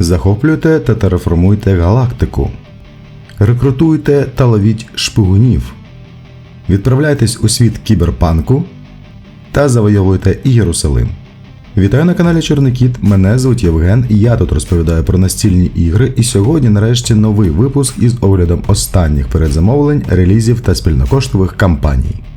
Захоплюйте та терраформуйте галактику. Рекрутуйте та ловіть шпигунів. Відправляйтесь у світ кіберпанку та завойовуйте Єрусалим. Вітаю на каналі Чорний Кіт. Мене звуть Євген, і я тут розповідаю про настільні ігри. І сьогодні, нарешті, новий випуск із оглядом останніх передзамовлень, релізів та спільнокоштових кампаній.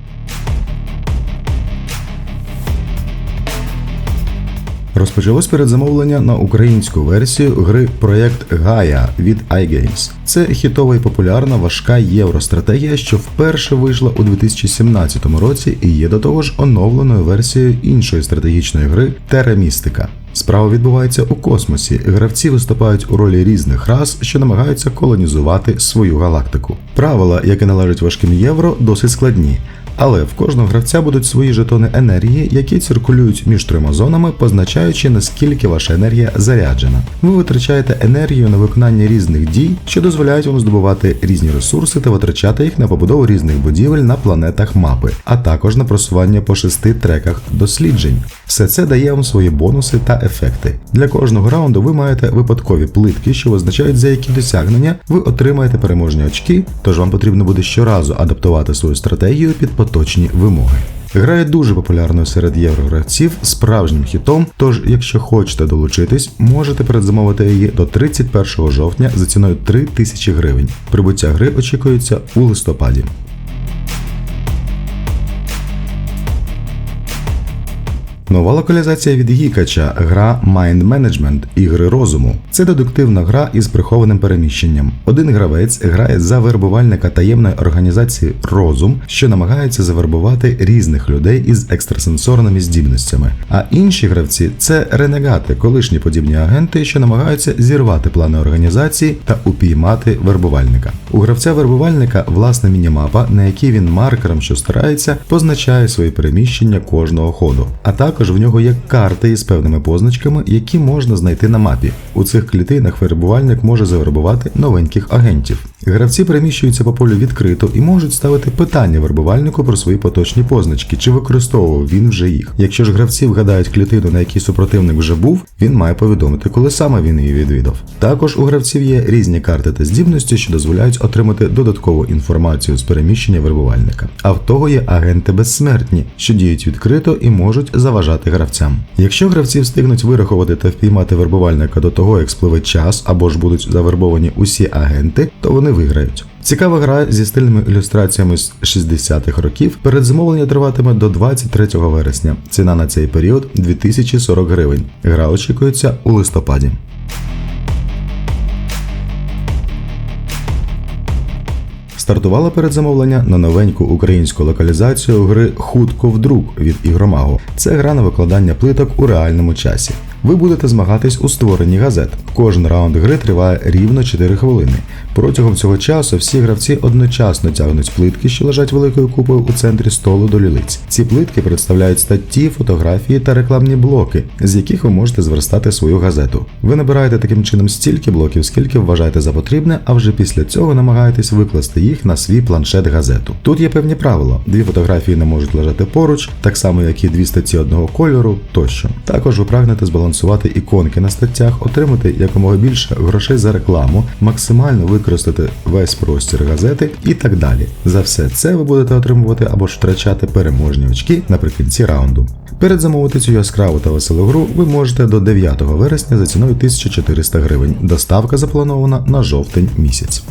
Розпочалось передзамовлення на українську версію гри Проєкт Гая від iGames. Це хітова і популярна важка євростратегія, що вперше вийшла у 2017 році і є до того ж оновленою версією іншої стратегічної гри Mystica. Справа відбувається у космосі. Гравці виступають у ролі різних рас, що намагаються колонізувати свою галактику. Правила, які належать важким євро, досить складні. Але в кожного гравця будуть свої жетони енергії, які циркулюють між трьома зонами, позначаючи наскільки ваша енергія заряджена. Ви витрачаєте енергію на виконання різних дій, що дозволяють вам здобувати різні ресурси та витрачати їх на побудову різних будівель на планетах мапи, а також на просування по шести треках досліджень. Все це дає вам свої бонуси та ефекти. Для кожного раунду ви маєте випадкові плитки, що визначають за які досягнення ви отримаєте переможні очки, тож вам потрібно буде щоразу адаптувати свою стратегію під поточні вимоги. Гра є дуже популярною серед єврогравців, справжнім хітом. Тож, якщо хочете долучитись, можете передзамовити її до 31 жовтня за ціною 3000 гривень. Прибуття гри очікується у листопаді. Нова локалізація від Гікача гра Mind Management ігри розуму. Це дедуктивна гра із прихованим переміщенням. Один гравець грає за вербувальника таємної організації Розум, що намагається завербувати різних людей із екстрасенсорними здібностями. А інші гравці це ренегати, колишні подібні агенти, що намагаються зірвати плани організації та упіймати вербувальника. У гравця вербувальника власна мінімапа, на якій він маркером, що старається, позначає свої переміщення кожного ходу. А також в нього є карти із певними позначками, які можна знайти на мапі. У цих клітинах вербувальник може завербувати новеньких агентів. Гравці переміщуються по полю відкрито і можуть ставити питання вербувальнику про свої поточні позначки, чи використовував він вже їх. Якщо ж гравці вгадають клітину, на якій супротивник вже був, він має повідомити, коли саме він її відвідав. Також у гравців є різні карти та здібності, що дозволяють отримати додаткову інформацію з переміщення вербувальника. А в того є агенти безсмертні, що діють відкрито і можуть заважати гравцям. Якщо гравці встигнуть вирахувати та впіймати вербувальника до того, як спливе час або ж будуть завербовані усі агенти, то вони виграють. Цікава гра зі стильними ілюстраціями з 60-х років. Передзамовлення триватиме до 23 вересня. Ціна на цей період 2040 гривень. Гра очікується у листопаді. Стартувало передзамовлення на новеньку українську локалізацію гри Хутко в друк від Ігромагу. Це гра на викладання плиток у реальному часі. Ви будете змагатись у створенні газет. Кожен раунд гри триває рівно 4 хвилини. Протягом цього часу всі гравці одночасно тягнуть плитки, що лежать великою купою у центрі столу до лілиць. Ці плитки представляють статті, фотографії та рекламні блоки, з яких ви можете зверстати свою газету. Ви набираєте таким чином стільки блоків, скільки вважаєте за потрібне, а вже після цього намагаєтесь викласти їх на свій планшет газету. Тут є певні правила: дві фотографії не можуть лежати поруч, так само як і дві статті одного кольору тощо. Також ви прагнете збалансувати іконки на статтях, отримати якомога більше грошей за рекламу, максимально використати весь простір газети і так далі. За все це ви будете отримувати або ж втрачати переможні очки наприкінці раунду. Передзамовити цю яскраву та веселу гру ви можете до 9 вересня за ціною 1400 гривень. Доставка запланована на жовтень місяць.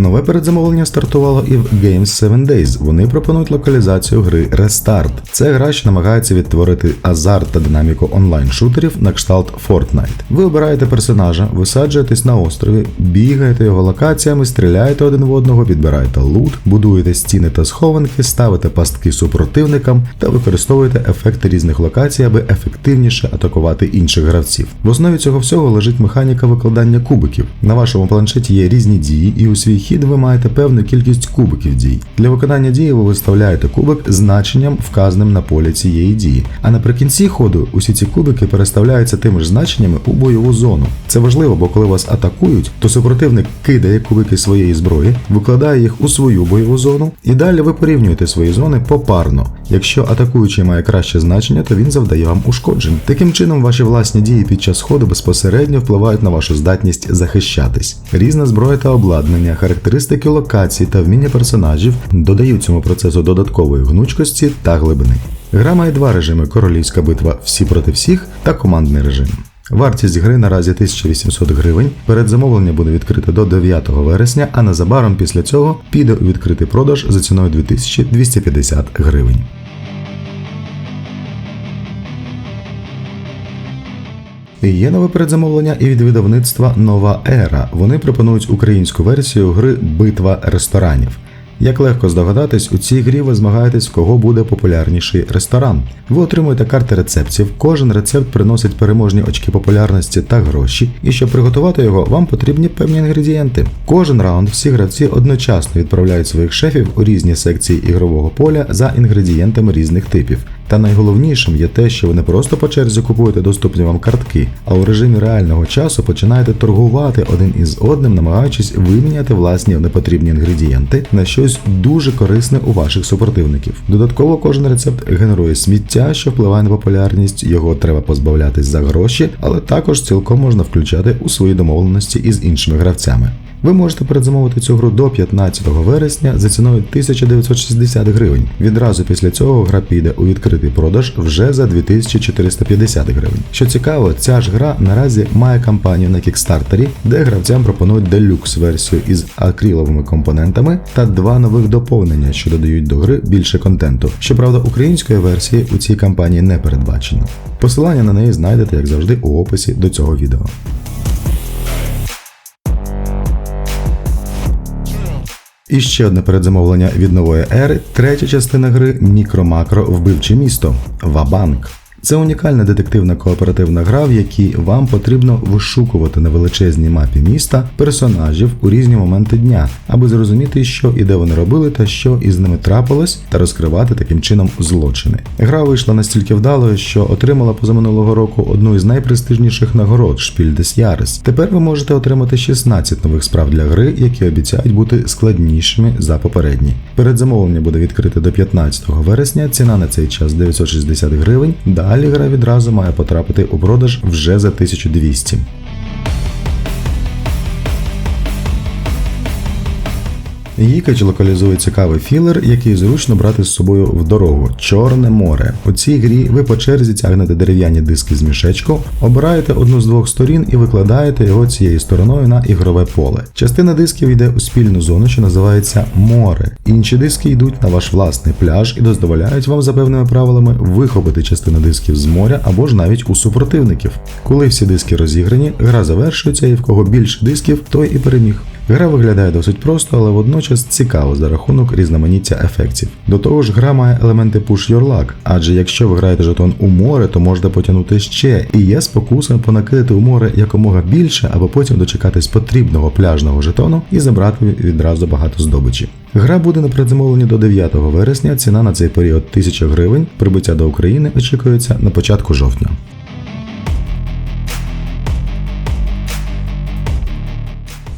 Нове передзамовлення стартувало і в Games 7 Days. Вони пропонують локалізацію гри Restart. Це гра, що намагається відтворити азарт та динаміку онлайн-шутерів на кшталт Fortnite. Ви обираєте персонажа, висаджуєтесь на острові, бігаєте його локаціями, стріляєте один в одного, підбираєте лут, будуєте стіни та схованки, ставите пастки супротивникам та використовуєте ефекти різних локацій, аби ефективніше атакувати інших гравців. В основі цього всього лежить механіка викладання кубиків. На вашому планшеті є різні дії, і у свій хід ви маєте певну кількість кубиків дій. Для виконання дії ви виставляєте кубик значенням, вказаним на полі цієї дії. А наприкінці ходу усі ці кубики переставляються тими ж значеннями у бойову зону. Це важливо, бо коли вас атакують, то супротивник кидає кубики своєї зброї, викладає їх у свою бойову зону, і далі ви порівнюєте свої зони попарно. Якщо атакуючий має краще значення, то він завдає вам ушкоджень. Таким чином, ваші власні дії під час ходу безпосередньо впливають на вашу здатність захищатись. Різна зброя та обладнання, характеристики локацій та вміння персонажів додають цьому процесу додаткової гнучкості та глибини. Гра має два режими: королівська битва всі проти всіх та командний режим. Вартість гри наразі 1800 гривень. Передзамовлення буде відкрите до 9 вересня, а незабаром після цього піде у відкритий продаж за ціною 2250 гривень. Є нове передзамовлення і від видавництва Нова Ера. Вони пропонують українську версію гри Битва ресторанів. Як легко здогадатись, у цій грі ви змагаєтесь, кого буде популярніший ресторан. Ви отримуєте карти рецептів, кожен рецепт приносить переможні очки популярності та гроші, і щоб приготувати його, вам потрібні певні інгредієнти. Кожен раунд всі гравці одночасно відправляють своїх шефів у різні секції ігрового поля за інгредієнтами різних типів. Та найголовнішим є те, що ви не просто по черзі купуєте доступні вам картки, а у режимі реального часу починаєте торгувати один із одним, намагаючись виміняти власні непотрібні інгредієнти на щось дуже корисне у ваших супротивників. Додатково кожен рецепт генерує сміття, що впливає на популярність, його треба позбавлятись за гроші, але також цілком можна включати у свої домовленості із іншими гравцями. Ви можете передзамовити цю гру до 15 вересня за ціною 1960 гривень. Відразу після цього гра піде у відкритий продаж вже за 2450 гривень. Що цікаво, ця ж гра наразі має кампанію на кікстартері, де гравцям пропонують делюкс версію із акриловими компонентами та два нових доповнення, що додають до гри більше контенту. Щоправда, української версії у цій кампанії не передбачено. Посилання на неї знайдете, як завжди, у описі до цього відео. І ще одне передзамовлення від нової ери, третя частина гри Мікро-Макро Вбивче місто Вабанк. Це унікальна детективна кооперативна гра, в якій вам потрібно вишукувати на величезній мапі міста персонажів у різні моменти дня, аби зрозуміти, що і де вони робили, та що із ними трапилось, та розкривати таким чином злочини. Гра вийшла настільки вдалою, що отримала позаминулого року одну із найпрестижніших нагород Шпіль дес Ярес. Тепер ви можете отримати 16 нових справ для гри, які обіцяють бути складнішими за попередні. Передзамовлення буде відкрите до 15 вересня. Ціна на цей час 960 гривень. Далі гра відразу має потрапити у продаж вже за 1200. Гікач локалізує цікавий філер, який зручно брати з собою в дорогу Чорне море. У цій грі ви по черзі тягнете дерев'яні диски з мішечку, обираєте одну з двох сторін і викладаєте його цією стороною на ігрове поле. Частина дисків йде у спільну зону, що називається море. Інші диски йдуть на ваш власний пляж і дозволяють вам за певними правилами вихопити частину дисків з моря або ж навіть у супротивників. Коли всі диски розіграні, гра завершується і в кого більше дисків, той і переміг. Гра виглядає досить просто, але водночас цікаво за рахунок різноманіття ефектів. До того ж, гра має елементи Push Your Luck, адже якщо ви граєте жетон у море, то можете потягнути ще, і є спокуса понакидати у море якомога більше, аби потім дочекатись потрібного пляжного жетону і забрати відразу багато здобичі. Гра буде на предзамовленні до 9 вересня. Ціна на цей період 1000 гривень. Прибуття до України очікується на початку жовтня.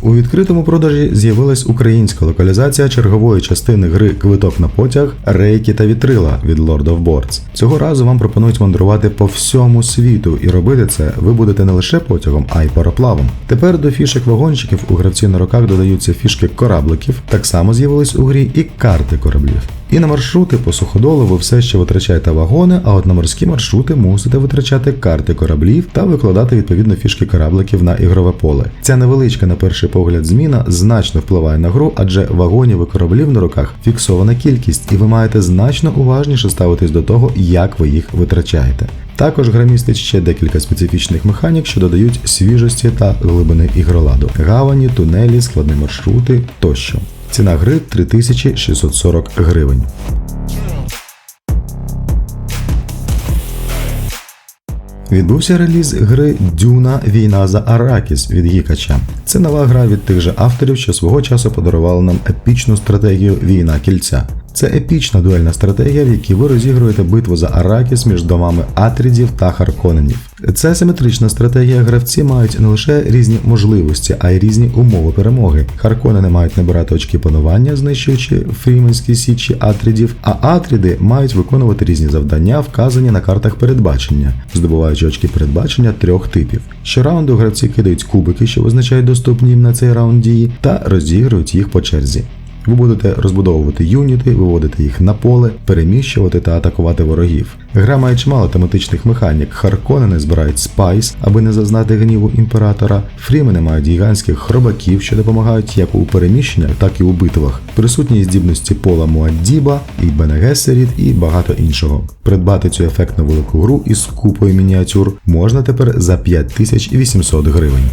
У відкритому продажі з'явилась українська локалізація чергової частини гри Квиток на потяг, рейки та вітрила від Lord of Boards. Цього разу вам пропонують мандрувати по всьому світу, і робити це ви будете не лише потягом, а й пароплавом. Тепер до фішек вагончиків у гравці на руках додаються фішки корабликів. Так само з'явились у грі і карти кораблів. І на маршрути по суходолу ви все ще витрачаєте вагони, а от на морські маршрути мусите витрачати карти кораблів та викладати відповідно фішки корабликів на ігрове поле. Ця невеличка на перший погляд зміна значно впливає на гру, адже вагонів і кораблів на руках фіксована кількість, і ви маєте значно уважніше ставитись до того, як ви їх витрачаєте. Також гра містить ще декілька специфічних механік, що додають свіжості та глибини ігроладу: гавані, тунелі, складні маршрути тощо. Ціна гри 3640 гривень. Відбувся реліз гри Дюна Війна за Аракіс від Гікача. Це нова гра від тих же авторів, що свого часу подарували нам епічну стратегію Війна кільця. Це епічна дуельна стратегія, в якій ви розігруєте битву за Аракіс між домами Атрідів та Харконенів. Це асиметрична стратегія. Гравці мають не лише різні можливості, а й різні умови перемоги. Харконени мають набирати очки панування, знищуючи фріменські січі Атрідів, а Атріди мають виконувати різні завдання, вказані на картах передбачення, здобуваючи очки передбачення трьох типів. Щораунду гравці кидають кубики, що визначають доступні їм на цей раунд дії, та розігрують їх по черзі. Ви будете розбудовувати юніти, виводити їх на поле, переміщувати та атакувати ворогів. Гра має чимало тематичних механік. Харконени збирають спайс, аби не зазнати гніву імператора. Фрімени мають гігантських хробаків, що допомагають як у переміщеннях, так і у битвах. Присутні здібності пола Муаддіба, і Бенегесеріт і багато іншого. Придбати цю ефектну велику гру із купою мініатюр можна тепер за 5800 гривень.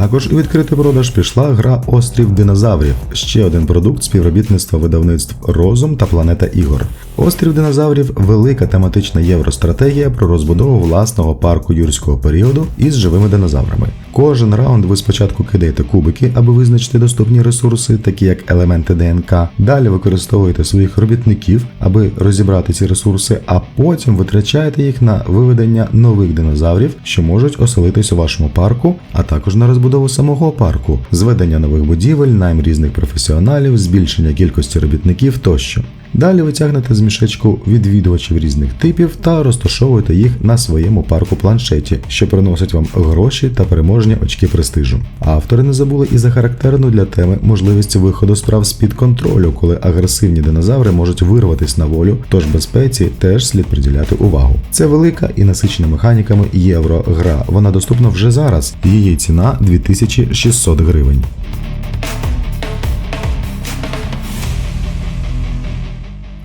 Також у відкритий продаж пішла гра Острів динозаврів, ще один продукт співробітництва видавництв Розум та Планета Ігор. Острів динозаврів велика тематична євростратегія про розбудову власного парку юрського періоду із живими динозаврами. Кожен раунд ви спочатку кидаєте кубики, аби визначити доступні ресурси, такі як елементи ДНК. Далі використовуєте своїх робітників, аби розібрати ці ресурси, а потім витрачаєте їх на виведення нових динозаврів, що можуть оселитись у вашому парку, а також на розбудову самого парку, зведення нових будівель, найм різних професіоналів, збільшення кількості робітників тощо. Далі ви тягнете з мішечку відвідувачів різних типів та розташовуєте їх на своєму парку планшеті, що приносить вам гроші та переможні очки престижу. Автори не забули і за характерну для теми можливість виходу справ з-під контролю, коли агресивні динозаври можуть вирватися на волю, тож безпеці теж слід приділяти увагу. Це велика і насичена механіками євро гра. Вона доступна вже зараз. Її ціна 2600 гривень.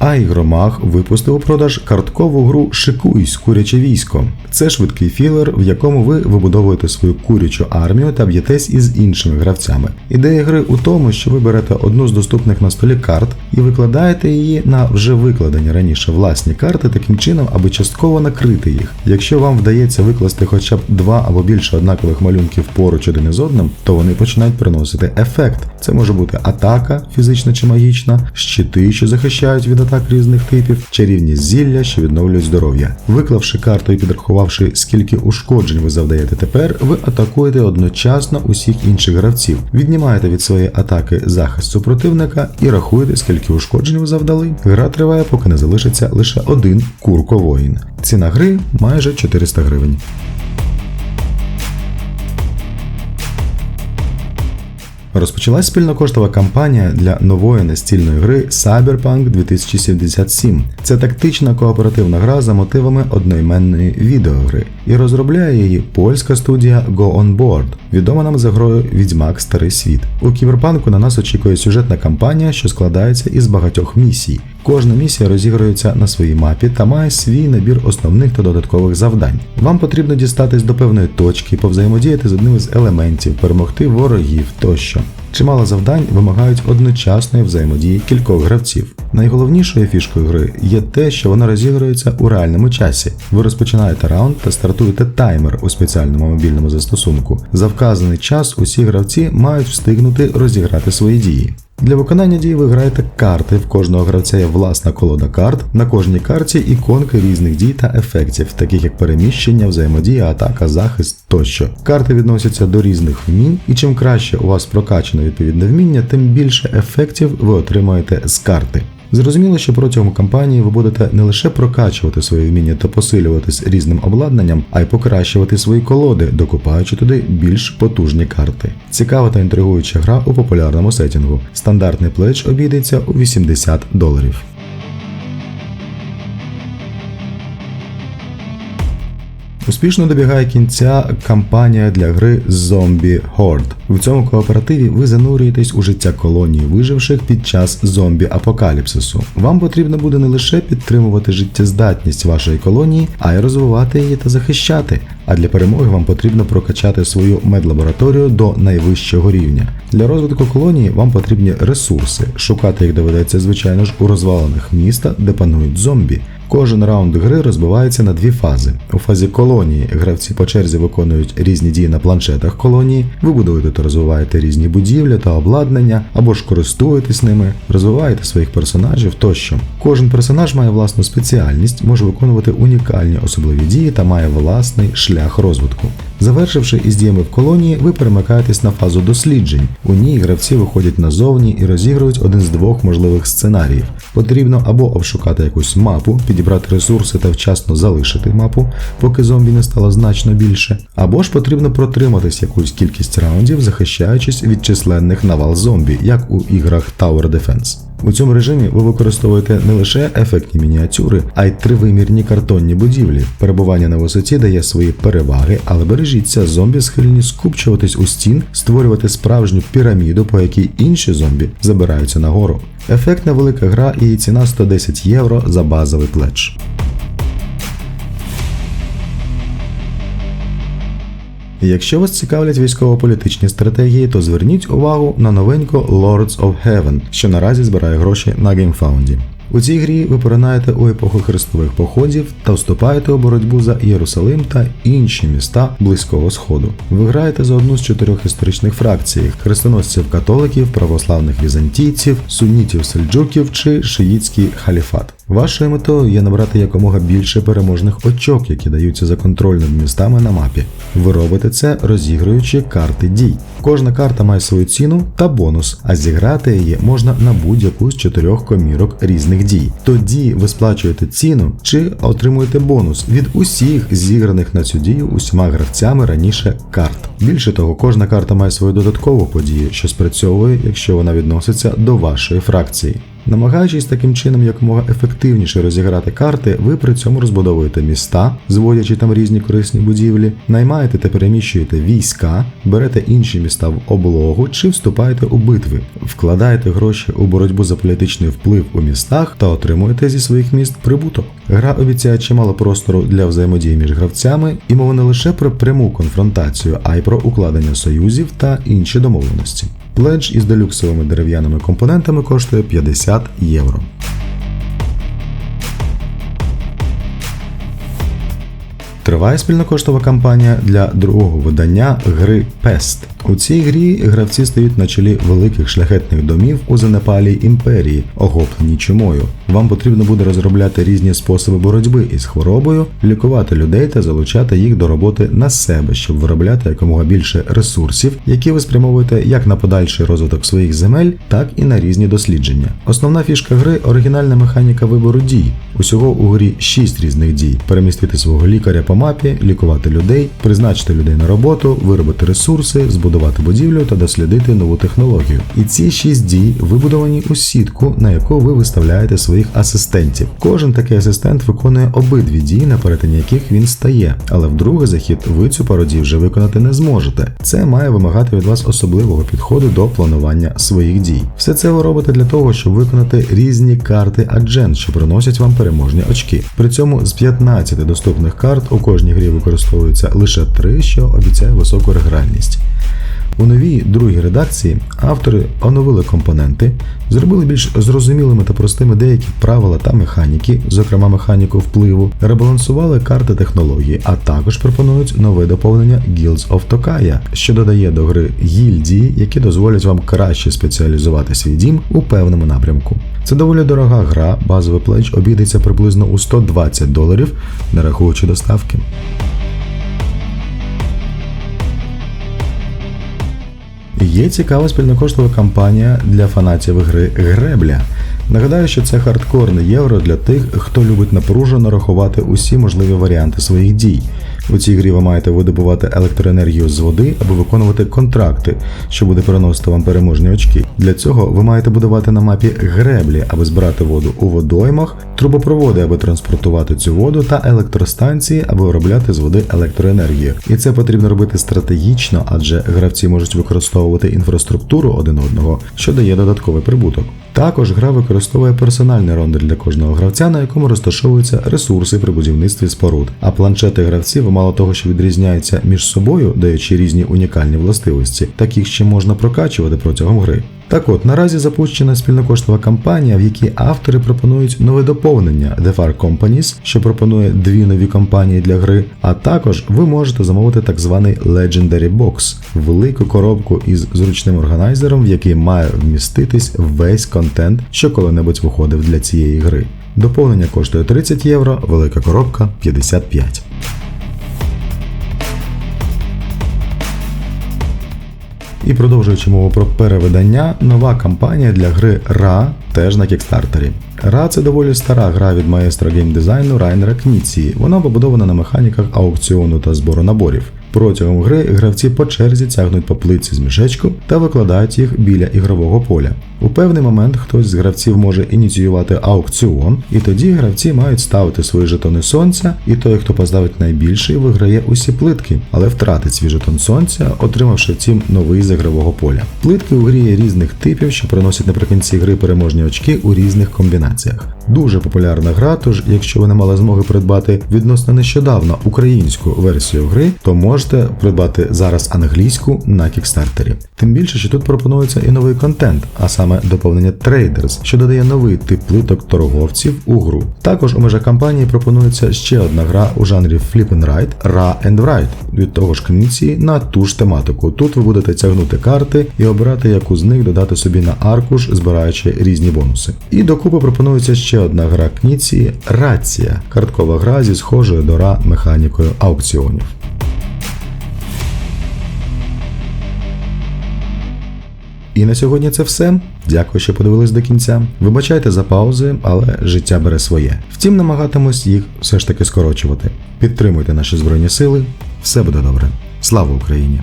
А ігромаг випустив у продаж карткову гру Шикуйсь куряче військо. Це швидкий філер, в якому ви вибудовуєте свою курячу армію та б'єтесь із іншими гравцями. Ідея гри у тому, що ви берете одну з доступних на столі карт і викладаєте її на вже викладені раніше власні карти таким чином, аби частково накрити їх. Якщо вам вдається викласти хоча б два або більше однакових малюнків поруч один із одним, то вони починають приносити ефект. Це може бути атака, фізична чи магічна, щити, що захищають від атак різних типів, чарівні зілля, що відновлюють здоров'я. Виклавши карту і підрахувавши, скільки ушкоджень ви завдаєте тепер, ви атакуєте одночасно усіх інших гравців, віднімаєте від своєї атаки захист супротивника і рахуєте, скільки ушкоджень ви завдали. Гра триває, поки не залишиться лише один курко-воїн. Ціна гри майже 400 гривень. Розпочалась спільнокоштова кампанія для нової настільної гри Cyberpunk 2077. Це тактична кооперативна гра за мотивами одноіменної відеогри, і розробляє її польська студія Go On Board, відома нам за грою Відьмак Старий Світ. У кіберпанку на нас очікує сюжетна кампанія, що складається із багатьох місій. Кожна місія розігрується на своїй мапі та має свій набір основних та додаткових завдань. Вам потрібно дістатись до певної точки, повзаємодіяти з одним із елементів, перемогти ворогів тощо. Чимало завдань вимагають одночасної взаємодії кількох гравців. Найголовнішою фішкою гри є те, що вона розігрується у реальному часі. Ви розпочинаєте раунд та стартуєте таймер у спеціальному мобільному застосунку. За вказаний час усі гравці мають встигнути розіграти свої дії. Для виконання дії ви граєте карти. В кожного гравця є власна колода карт. На кожній карті іконки різних дій та ефектів, таких як переміщення, взаємодія, атака, захист тощо. Карти відносяться до різних вмінь, і чим краще у вас прокачано відповідне вміння, тим більше ефектів ви отримаєте з карти. Зрозуміло, що протягом кампанії ви будете не лише прокачувати свої вміння та посилюватись різним обладнанням, а й покращувати свої колоди, докупаючи туди більш потужні карти. Цікава та інтригуюча гра у популярному сетінгу. Стандартний плеч обійдеться у 80 доларів. Успішно добігає кінця кампанія для гри Zombie Horde. В цьому кооперативі ви занурюєтесь у життя колонії виживших під час зомбі-апокаліпсису. Вам потрібно буде не лише підтримувати життєздатність вашої колонії, а й розвивати її та захищати. А для перемоги вам потрібно прокачати свою медлабораторію до найвищого рівня. Для розвитку колонії вам потрібні ресурси. Шукати їх доведеться, звичайно ж, у розвалених міста, де панують зомбі. Кожен раунд гри розбивається на дві фази. У фазі колонії гравці по черзі виконують різні дії на планшетах колонії, ви та розвиваєте різні будівлі та обладнання, або ж користуєтесь ними, розвиваєте своїх персонажів тощо. Кожен персонаж має власну спеціальність, може виконувати унікальні особливі дії та має власний шлях розвитку. Завершивши із діями в колонії, ви перемикаєтесь на фазу досліджень. У ній гравці виходять назовні і розігрують один з двох можливих сценаріїв. Потрібно або обшукати якусь мапу, підібрати ресурси та вчасно залишити мапу, поки зомбі не стало значно більше, або ж потрібно протриматись якусь кількість раундів, захищаючись від численних навал зомбі, як у іграх Tower Defense. У цьому режимі ви використовуєте не лише ефектні мініатюри, а й тривимірні картонні будівлі. Перебування на висоті дає свої переваги, але бережіться, зомбі схильні скупчуватись у стін, створювати справжню піраміду, по якій інші зомбі забираються нагору. Ефектна велика гра і ціна 110 євро за базовий пледж. Якщо вас цікавлять військово-політичні стратегії, то зверніть увагу на новеньку Lords of Heaven, що наразі збирає гроші на GameFound. У цій грі ви поринаєте у епоху хрестових походів та вступаєте у боротьбу за Єрусалим та інші міста Близького Сходу. Ви граєте за одну з чотирьох історичних фракцій: хрестоносців католиків, православних візантійців, сунітів сельджуків чи шиїцький халіфат. Вашою метою є набрати якомога більше переможних очок, які даються за контроль над містами на мапі. Ви робите це розігруючи карти дій. Кожна карта має свою ціну та бонус, а зіграти її можна на будь-яку з чотирьох комірок різних дій. Тоді ви сплачуєте ціну чи отримуєте бонус від усіх зіграних на цю дію усіма гравцями раніше карт. Більше того, кожна карта має свою додаткову подію, що спрацьовує, якщо вона відноситься до вашої фракції. Намагаючись таким чином якомога ефективніше розіграти карти, ви при цьому розбудовуєте міста, зводячи там різні корисні будівлі, наймаєте та переміщуєте війська, берете інші міста в облогу чи вступаєте у битви, вкладаєте гроші у боротьбу за політичний вплив у містах та отримуєте зі своїх міст прибуток. Гра обіцяє чимало простору для взаємодії між гравцями, і мова не лише про пряму конфронтацію, а й про укладення союзів та інші домовленості. Пледж із делюксовими дерев'яними компонентами коштує 50 євро. Триває спільнокоштова кампанія для другого видання гри Pest. У цій грі гравці стають на чолі великих шляхетних домів у занепалій імперії, охоплені чумою. Вам потрібно буде розробляти різні способи боротьби із хворобою, лікувати людей та залучати їх до роботи на себе, щоб виробляти якомога більше ресурсів, які ви спрямовуєте як на подальший розвиток своїх земель, так і на різні дослідження. Основна фішка гри оригінальна механіка вибору дій. Усього у грі 6 різних дій: перемістити свого лікаря по мапі, лікувати людей, призначити людей на роботу, виробити ресурси, збудувати будівлю та дослідити нову технологію. І ці 6 дій вибудовані у сітку, на яку ви виставляєте своїх асистентів. Кожен такий асистент виконує обидві дії, на перетині яких він стає, але в другий захід ви цю пару дій вже виконати не зможете. Це має вимагати від вас особливого підходу до планування своїх дій. Все це ви робите для того, щоб виконати різні карти аджент, що приносять вам переможні очки. При цьому з 15 доступних карт у кожній грі використовується лише три, що обіцяє високу регральність. У новій другій редакції автори оновили компоненти, зробили більш зрозумілими та простими деякі правила та механіки, зокрема механіку впливу, ребалансували карти технології, а також пропонують нове доповнення Guilds of Tokaya, що додає до гри гільдії, які дозволять вам краще спеціалізувати свій дім у певному напрямку. Це доволі дорога гра, базовий плеч обійдеться приблизно у 120 доларів, не рахуючи доставки. Є цікава спільнокоштова кампанія для фанатів гри Гребля. Нагадаю, що це хардкорне євро для тих, хто любить напружено рахувати усі можливі варіанти своїх дій. У цій грі ви маєте видобувати електроенергію з води або виконувати контракти, що буде переносити вам переможні очки. Для цього ви маєте будувати на мапі греблі, аби збирати воду у водоймах, трубопроводи, аби транспортувати цю воду, та електростанції, аби виробляти з води електроенергію. І це потрібно робити стратегічно, адже гравці можуть використовувати інфраструктуру один одного, що дає додатковий прибуток. Також гра використовує персональний рондель для кожного гравця, на якому розташовуються ресурси при будівництві споруд. А планшети гравців, мало того, що відрізняються між собою, даючи різні унікальні властивості, так їх ще можна прокачувати протягом гри. Так от, наразі запущена спільнокоштова кампанія, в якій автори пропонують нове доповнення The Far Companies, що пропонує дві нові компанії для гри, а також ви можете замовити так званий Legendary Box – велику коробку із зручним органайзером, в який має вміститись весь контент, що коли-небудь виходив для цієї гри. Доповнення коштує 30 євро, велика коробка 55. І продовжуючи мову про перевидання, нова кампанія для гри Ра теж на кікстартері. Ра це доволі стара гра від маестра геймдизайну Райнера Кніції. Вона побудована на механіках аукціону та збору наборів. Протягом гри гравці по черзі тягнуть по плитці з мішечку та викладають їх біля ігрового поля. У певний момент хтось з гравців може ініціювати аукціон, і тоді гравці мають ставити свої жетони сонця, і той, хто поставить найбільший, виграє усі плитки, але втратить свій жетон сонця, отримавши втім новий з ігрового поля. Плитки у грі є різних типів, що приносять наприкінці гри переможні очки у різних комбінаціях. Дуже популярна гра, тож якщо ви не мали змоги придбати відносно нещодавно українську версію гри, то можете придбати зараз англійську на кікстартері. Тим більше, що тут пропонується і новий контент, а саме доповнення Traders, що додає новий тип плиток торговців у гру. Також у межах кампанії пропонується ще одна гра у жанрі Flip and Ride Ra and Write від того ж Кніції на ту ж тематику. Тут ви будете тягнути карти і обирати, яку з них додати собі на аркуш, збираючи різні бонуси. І докупи пропонується ще одна гра Кніції Рація, карткова гра зі схожою до Ра механікою аукціонів. І на сьогодні це все. Дякую, що подивились до кінця. Вибачайте за паузи, але життя бере своє. Втім, намагатимусь їх все ж таки скорочувати. Підтримуйте наші збройні сили. Все буде добре. Слава Україні!